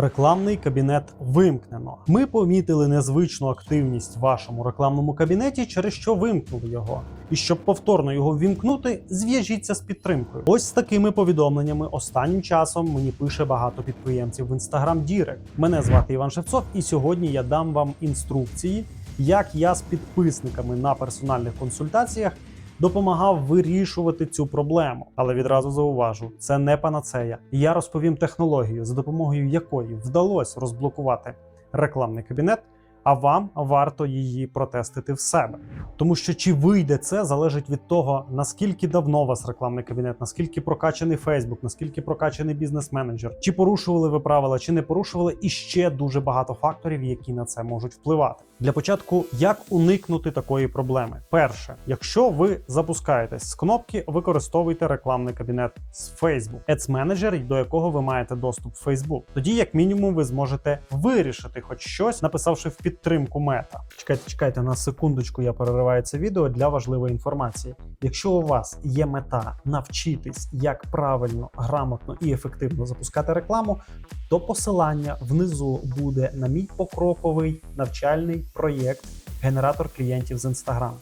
Рекламний кабінет вимкнено. Ми помітили незвичну активність в вашому рекламному кабінеті, через що вимкнули його. І щоб повторно його ввімкнути, зв'яжіться з підтримкою. Ось з такими повідомленнями останнім часом мені пише багато підприємців в Instagram Direct. Мене звати Іван Шевцов, і сьогодні я дам вам інструкції, як я з підписниками на персональних консультаціях допомагав вирішувати цю проблему. Але відразу зауважу, це не панацея. Я розповім технологію, за допомогою якої вдалося розблокувати рекламний кабінет. А вам варто її протестити в себе, тому що чи вийде це залежить від того, наскільки давно у вас рекламний кабінет, наскільки прокачаний Фейсбук, наскільки прокачаний бізнес-менеджер, чи порушували ви правила, чи не порушували, і ще дуже багато факторів, які на це можуть впливати. Для початку, як уникнути такої проблеми? Перше, якщо ви запускаєтесь з кнопки, використовуйте рекламний кабінет з Facebook, Ads Manager, до якого ви маєте доступ в Facebook. Тоді, як мінімум, ви зможете вирішити хоч щось, написавши в підтримку мета. Чекайте, чекайте на секундочку. Я перериваю це відео для важливої інформації. Якщо у вас є мета навчитись, як правильно, грамотно і ефективно запускати рекламу, то посилання внизу буде на мій покроковий навчальний проєкт Генератор клієнтів з Instagram.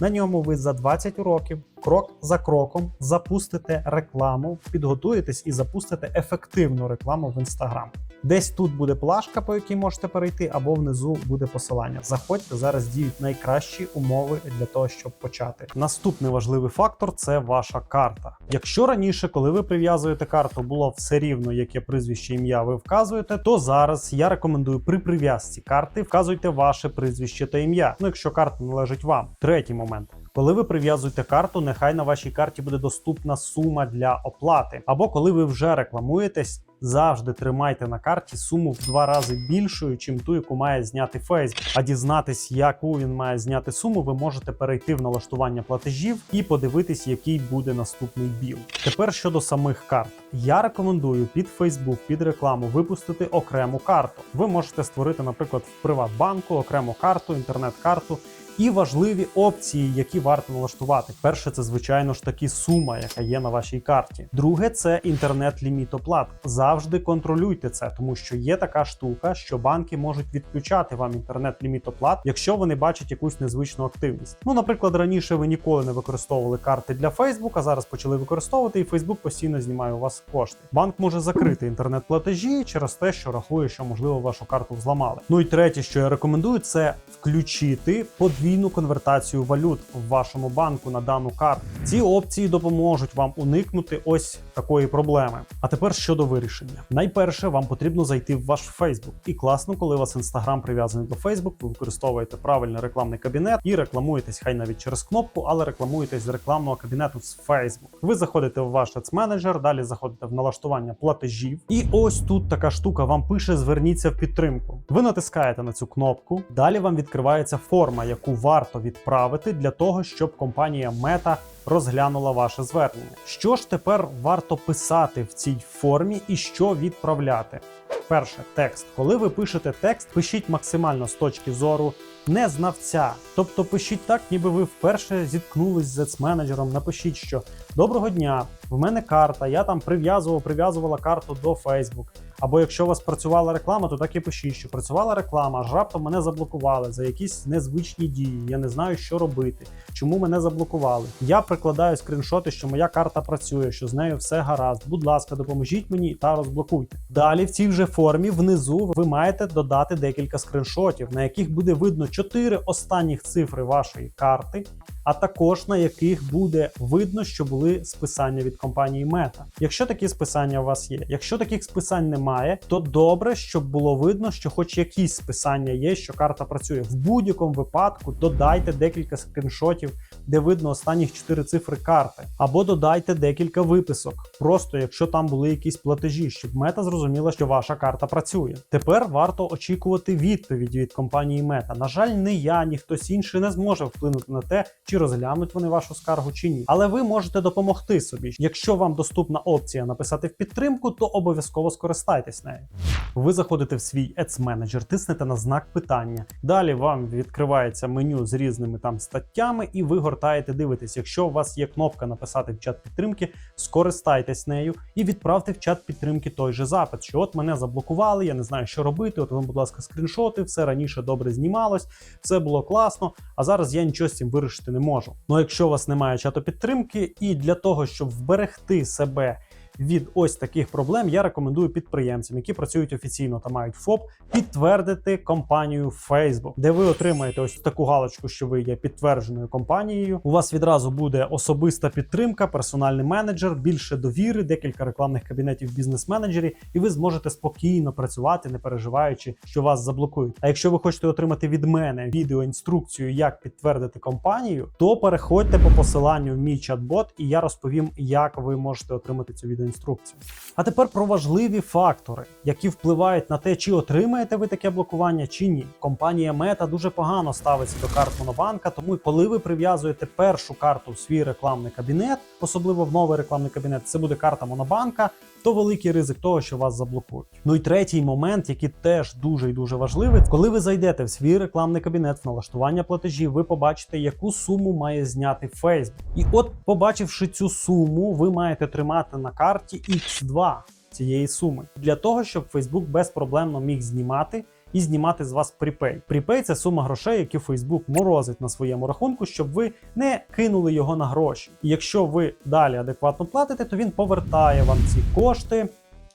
На ньому ви за 20 уроків, крок за кроком, запустите рекламу, підготуєтесь і запустите ефективну рекламу в Instagram. Десь тут буде плашка, по якій можете перейти, або внизу буде посилання. Заходьте, зараз діють найкращі умови для того, щоб почати. Наступний важливий фактор це ваша карта. Якщо раніше, коли ви прив'язуєте карту, було все рівно, яке прізвище ім'я ви вказуєте, то зараз я рекомендую при прив'язці карти вказуйте ваше прізвище та ім'я. Ну, якщо карта належить вам. Третій момент. Коли ви прив'язуєте карту, нехай на вашій карті буде доступна сума для оплати. Або коли ви вже рекламуєтесь, завжди тримайте на карті суму в два рази більшою, чим ту, яку має зняти Facebook. А дізнатись, яку він має зняти суму, ви можете перейти в налаштування платежів і подивитись, який буде наступний біл. Тепер щодо самих карт. Я рекомендую під Facebook, під рекламу випустити окрему карту. Ви можете створити, наприклад, в Приватбанку окрему карту, інтернет-карту. І важливі опції, які варто налаштувати. Перше, це звичайно ж таки сума, яка є на вашій карті. Друге, це інтернет-ліміт оплат. Завжди контролюйте це, тому що є така штука, що банки можуть відключати вам інтернет-ліміт оплат, якщо вони бачать якусь незвичну активність. Ну, наприклад, раніше ви ніколи не використовували карти для Facebook, а зараз почали використовувати, і Facebook постійно знімає у вас кошти. Банк може закрити інтернет-платежі через те, що рахує, що можливо вашу карту взламали. Ну і третє, що я рекомендую, це включити подвійну конвертацію валют в вашому банку на дану карту. Ці опції допоможуть вам уникнути ось такої проблеми. А тепер щодо вирішення. Найперше, вам потрібно зайти в ваш Facebook. І класно, коли у вас Instagram прив'язаний до Facebook, ви використовуєте правильний рекламний кабінет і рекламуєтесь хай навіть через кнопку, але рекламуєтесь з рекламного кабінету з Facebook. Ви заходите в ваш Manager, далі заходите в налаштування платежів. І ось тут така штука вам пише: зверніться в підтримку. Ви натискаєте на цю кнопку. Далі вам відкривається форма, яку варто відправити для того, щоб компанія Мета розглянула ваше звернення. Що ж тепер варто писати в цій формі і що відправляти? Перше, текст. Коли ви пишете текст, пишіть максимально з точки зору не знавця. Тобто пишіть так, ніби ви вперше зіткнулись з ецменеджером. Напишіть, що доброго дня, в мене карта, я там прив'язував, прив'язувала карту до Facebook. Або якщо у вас працювала реклама, то так і пишіть, що працювала реклама, аж раптом мене заблокували за якісь незвичні дії. Я не знаю, що робити, чому мене заблокували. Я прикладаю скріншоти, що моя карта працює, що з нею все гаразд. Будь ласка, допоможіть мені та розблокуйте. Далі в цій вже формі внизу ви маєте додати декілька скріншотів, на яких буде видно чотири останніх цифри вашої карти. А також на яких буде видно, що були списання від компанії Мета. Якщо такі списання у вас є, якщо таких списань немає, то добре, щоб було видно, що хоч якісь списання є, що карта працює. В будь-якому випадку додайте декілька скріншотів, де видно останніх 4 цифри карти, або додайте декілька виписок, просто якщо там були якісь платежі, щоб мета зрозуміла, що ваша карта працює. Тепер варто очікувати відповіді від компанії Мета. На жаль, не я, ні хтось інший не зможе вплинути на те, чи розглянуть вони вашу скаргу чи ні. Але ви можете допомогти собі. Якщо вам доступна опція написати в підтримку, то обов'язково скористайтесь нею. Ви заходите в свій Ads Manager, тиснете на знак питання. Далі вам відкривається меню з різними там статтями, і ви гортаєте, дивитесь. Якщо у вас є кнопка написати в чат підтримки, скористайтесь нею і відправте в чат підтримки той же запит, що от мене заблокували, я не знаю, що робити. От вам, будь ласка, скріншоти, все раніше добре знімалось, все було класно. А зараз я нічого з цим вирішити не можу. Ну, якщо у вас немає чату підтримки, і для того, щоб вберегти себе від ось таких проблем, я рекомендую підприємцям, які працюють офіційно та мають ФОП, підтвердити компанію Facebook, де ви отримаєте ось таку галочку, що ви є підтвердженою компанією. У вас відразу буде особиста підтримка, персональний менеджер, більше довіри, декілька рекламних кабінетів в бізнес-менеджері, і ви зможете спокійно працювати, не переживаючи, що вас заблокують. А якщо ви хочете отримати від мене відеоінструкцію, як підтвердити компанію, то переходьте по посиланню в мій чат-бот, і я розповім, як ви можете отримати цю відеоінструкцію. А тепер про важливі фактори, які впливають на те, чи отримаєте ви таке блокування, чи ні. Компанія Мета дуже погано ставиться до карт Монобанка, тому коли ви прив'язуєте першу карту в свій рекламний кабінет, особливо в новий рекламний кабінет, це буде карта Монобанка. То великий ризик того, що вас заблокують. Ну і третій момент, який теж дуже і дуже важливий, коли ви зайдете в свій рекламний кабінет в налаштування платежів, ви побачите, яку суму має зняти Facebook. І от, побачивши цю суму, ви маєте тримати на карті X2 цієї суми для того, щоб Facebook безпроблемно міг знімати. І знімати з вас припей. Припей це сума грошей, які Facebook морозить на своєму рахунку, щоб ви не кинули його на гроші. І якщо ви далі адекватно платите, то він повертає вам ці кошти.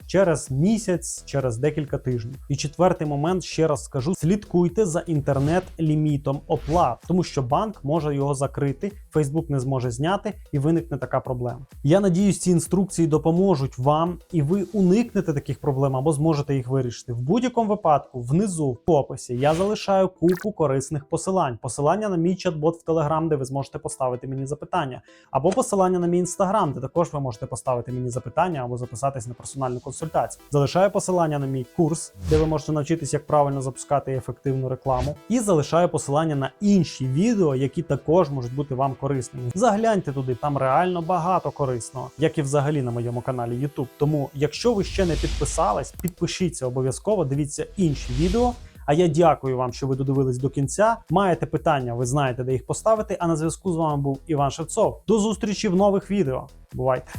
Через місяць, через декілька тижнів. І четвертий момент ще раз скажу: слідкуйте за інтернет-лімітом оплат, тому що банк може його закрити, Facebook не зможе зняти, і виникне така проблема. Я надіюсь, ці інструкції допоможуть вам, і ви уникнете таких проблем або зможете їх вирішити. В будь-якому випадку, внизу в описі я залишаю купу корисних посилань. Посилання на мій чат-бот в Telegram, де ви зможете поставити мені запитання, або посилання на мій інстаграм, де також ви можете поставити мені запитання або записатись на персональну консультацію. Залишаю посилання на мій курс, де ви можете навчитись, як правильно запускати ефективну рекламу, і залишаю посилання на інші відео, які також можуть бути вам корисними. Загляньте туди, там реально багато корисного, як і взагалі на моєму каналі YouTube. Тому, якщо ви ще не підписались, підпишіться обов'язково, дивіться інші відео. А я дякую вам, що ви додивились до кінця. Маєте питання, ви знаєте, де їх поставити. А на зв'язку з вами був Іван Шевцов. До зустрічі в нових відео. Бувайте!